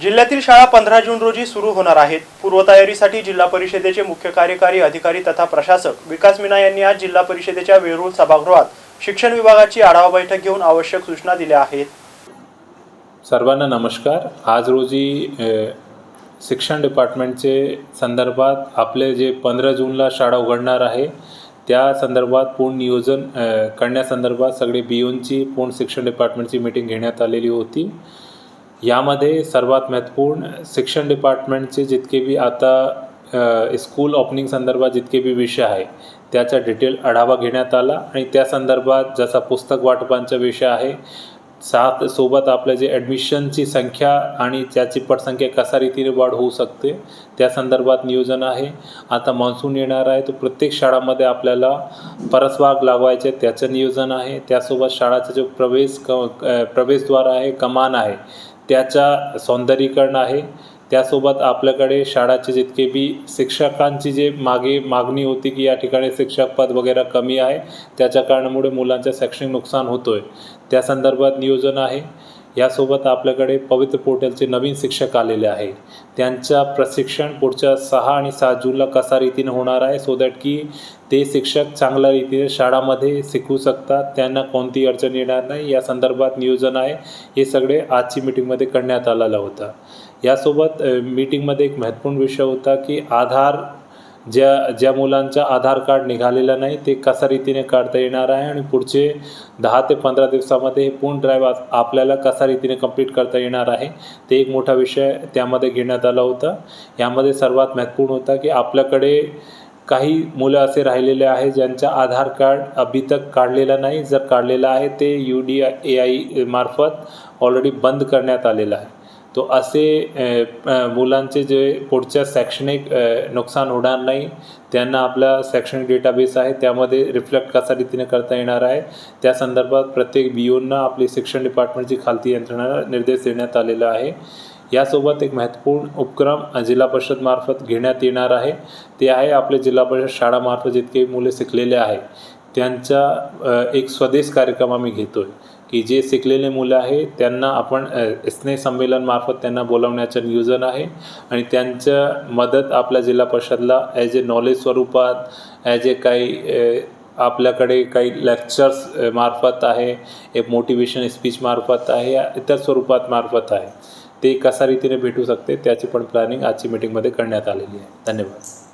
जिल्ह्यातील शाळा पंधरा जून रोजी सुरू होणार आहेत. पूर्वतयारीसाठी जिल्हा परिषदेचे मुख्य कार्यकारी अधिकारी तथा प्रशासक विकास मीना यांनी आज जिल्हा परिषदेच्या वेरूळ सभागृहात शिक्षण विभागाची आढावा बैठक घेऊन आवश्यक सूचना दिल्या आहेत. सर्वांना नमस्कार. आज रोजी शिक्षण डिपार्टमेंटचे संदर्भात आपले जे पंधरा जूनला शाळा उघडणार आहे त्या संदर्भात पूर्ण नियोजन करण्यासंदर्भात सगळे बी ओनची पूर्ण शिक्षण डिपार्टमेंटची मीटिंग घेण्यात आलेली होती. यामध्ये सर्वात महत्त्वपूर्ण शिक्षण डिपार्टमेंटचे जितके बी आता स्कूल ओपनिंग संदर्भात जितके बी विषय आहे त्याचा डिटेल आढावा घेण्यात आला आणि त्या संदर्भात जसा पुस्तक वाटपांचा विषय आहे साथ सोबत आपलं जे ॲडमिशनची संख्या आणि त्याची पटसंख्या कसा रीतीने वाढ होऊ शकते त्या संदर्भात नियोजन आहे. आता मान्सून येणार आहे तो प्रत्येक शाळामध्ये आपल्याला परसबाग लावायचे त्याचं नियोजन आहे. त्यासोबत शाळाचा जो प्रवेश क प्रवेशद्वार आहे कमान आहे त्याचा सौंदर्यीकरण आहे. त्यासोबत आपल्याकडे शाळाचे जितके बी शिक्षकांची जे मागे मागणी होती की या ठिकाणी शिक्षक पद वगैरे कमी आहे त्याच्या कारणामुळे मुलांचं शैक्षणिक नुकसान होतो आहे त्या संदर्भात नियोजन आहे. यासोबत आपल्याकडे पवित्र पोर्टलचे नवीन शिक्षक आलेले आहे त्यांच्या प्रशिक्षण पुढच्या सहा आणि सात जूनला कसा रीतीने होणार आहे सो दॅट की ते शिक्षक चांगल्या रीतीने शाळामध्ये शिकू शकतात. त्यांना कोणती अडचण येणार नाही. या संदर्भात नियोजन आहे. हे सगळे आजची मीटिंगमध्ये करण्यात आलेलं होतं. यासोबत मीटिंगमध्ये एक महत्त्वपूर्ण विषय होता की आधार ज्या ज्या मुलांचा आधार कार्ड निघालेलं नाही ते कसा रीतीने काढता येणार आहे आणि पुढचे दहा ते पंधरा दिवसामध्ये हे पूर्ण ड्राईव्ह आपल्याला कसा रीतीने कंप्लीट करता येणार आहे ते एक मोठा विषय त्यामध्ये घेण्यात आला होता. यामध्ये सर्वात महत्त्वपूर्ण होता की आपल्याकडे काही मुलं असे राहिलेले आहे ज्यांचा आधार कार्ड अभी तक काढलेला नाही. जर काढलेलं आहे ते यू डी ए आय मार्फत ऑलरेडी बंद करण्यात आलेलं आहे. तो असे मुलांचे जे पुढच्या शैक्षणिक नुकसान होणार नाही त्यांना आपला शैक्षणिक डेटाबेस आहे त्यामध्ये रिफ्लेक्ट कसा रीतीने करता येणार आहे त्या संदर्भात प्रत्येक बी ओंना आपली शिक्षण डिपार्टमेंटची खालती यंत्रणा निर्देश देण्यात आलेला आहे. यासोबत एक महत्त्वपूर्ण उपक्रम जिल्हा परिषदमार्फत घेण्यात येणार आहे. ते आहे आपले जिल्हा परिषद शाळामार्फत जितके मुले शिकलेले आहे त्यांचा एक स्वदेश कार्यक्रम आम्ही घेतो आहे की जे शिकलेले मुलं आहे त्यांना आपण स्नेहसंमेलनमार्फत त्यांना बोलवण्याचं नियोजन आहे. आणि त्यांचं मदत आपल्या जिल्हा परिषदला ॲज ए नॉलेज स्वरूपात ॲज ए काही आपल्याकडे काही लेक्चर्स मार्फत आहे एक मोटिवेशन स्पीच मार्फत आहे या इतर स्वरूपात मार्फत आहे. ते कशा रीतीने भेटू शकते त्याची पण प्लॅनिंग आजची मीटिंगमध्ये करण्यात आलेली आहे. धन्यवाद.